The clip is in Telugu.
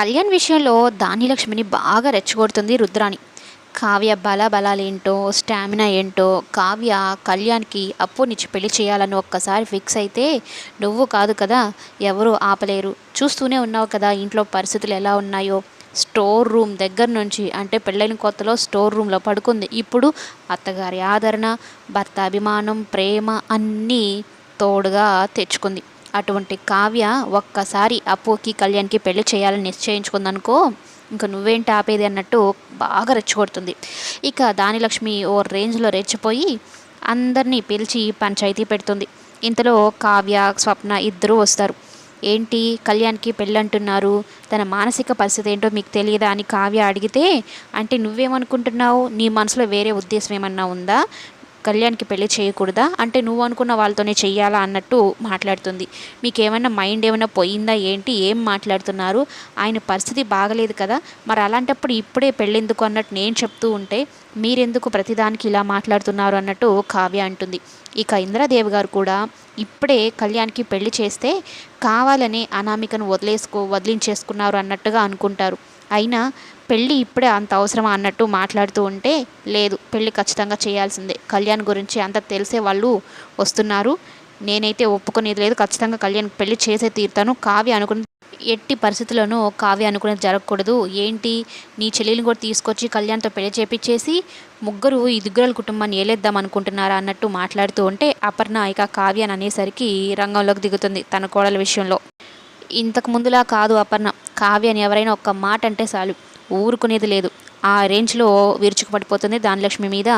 కళ్యాణ్ విషయంలో ధాన్యలక్ష్మిని బాగా రెచ్చగొడుతుంది రుద్రాణి. కావ్య బల బలాలేంటో స్టామినా ఏంటో కావ్య కళ్యాణ్కి అప్పునిచ్చి పెళ్ళి చేయాలని ఒక్కసారి ఫిక్స్ అయితే నువ్వు కాదు కదా ఎవరు ఆపలేరు. చూస్తూనే ఉన్నావు కదా ఇంట్లో పరిస్థితులు ఎలా ఉన్నాయో. స్టోర్ రూమ్ దగ్గర నుంచి అంటే పెళ్ళైన కొత్తలో స్టోర్ రూమ్లో పడుకుంది. ఇప్పుడు అత్తగారి ఆదరణ భర్త అభిమానం ప్రేమ అన్నీ తోడుగా తెచ్చుకుంది. అటువంటి కావ్య ఒక్కసారి అప్పుకి కళ్యాణ్కి పెళ్ళి చేయాలని నిశ్చయించుకుందనుకో ఇంకా నువ్వేంటి ఆపేది అన్నట్టు బాగా రెచ్చగొడుతుంది. ఇక దానిలక్ష్మి ఓ రేంజ్లో రెచ్చిపోయి అందరినీ పిలిచి పంచాయతీ పెడుతుంది. ఇంతలో కావ్య స్వప్న ఇద్దరూ వస్తారు. ఏంటి కళ్యాణ్కి పెళ్ళంటున్నారు? తన మానసిక పరిస్థితి ఏంటో మీకు తెలియదా అని కావ్య అడిగితే అంటే నువ్వేమనుకుంటున్నావు? నీ మనసులో వేరే ఉద్దేశం ఏమన్నా ఉందా? కళ్యాణ్కి పెళ్ళి చేయకూడదా? అంటే నువ్వు అనుకున్న వాళ్ళతోనే చెయ్యాలా అన్నట్టు మాట్లాడుతుంది. మీకేమైనా మైండ్ ఏమైనా పోయిందా ఏంటి? ఏం మాట్లాడుతున్నారు? ఆయన పరిస్థితి బాగలేదు కదా? మరి అలాంటప్పుడు ఇప్పుడే పెళ్ళెందుకు అన్నట్టు నేను చెప్తూ ఉంటే మీరెందుకు ప్రతిదానికి ఇలా మాట్లాడుతున్నారు అన్నట్టు కావ్య అంటుంది. ఇక ఇంద్రదేవి గారు కూడా ఇప్పుడే కళ్యాణ్కి పెళ్ళి చేస్తే కావాలనే అనామికను వదిలేసుకో వదిలించేసుకున్నారు అన్నట్టుగా అనుకుంటారు. అయినా పెళ్ళి ఇప్పుడే అంత అవసరమా అన్నట్టు మాట్లాడుతూ ఉంటే లేదు పెళ్ళి ఖచ్చితంగా చేయాల్సిందే. కళ్యాణ్ గురించి అంత తెలిసే వాళ్ళు వస్తున్నారు. నేనైతే ఒప్పుకునేది లేదు. ఖచ్చితంగా కళ్యాణ్ పెళ్ళి చేసే తీరుతాను. కావ్య అనుకుని ఎట్టి పరిస్థితుల్లోనూ కావ్య అనుకునేది జరగకూడదు. ఏంటి? నీ చెల్లెల్ని కూడా తీసుకొచ్చి కళ్యాణ్తో పెళ్ళి చేపించేసి ముగ్గురు ఈ దిగ్గురాల కుటుంబాన్ని ఏలేద్దాం అనుకుంటున్నారా అన్నట్టు మాట్లాడుతూ ఉంటే అపర్ణ ఇక కావ్య అనేసరికి రంగంలోకి దిగుతుంది తన కోడల విషయంలో. ఇంతకు ముందులా కాదు అపర్ణ. కావ్యని ఎవరైనా ఒక్క మాట అంటే చాలు. ఊరుకునేది లేదు. ఆ రేంజ్లో విరుచుకుపడిపోతుంది. ధానలక్ష్మి మీద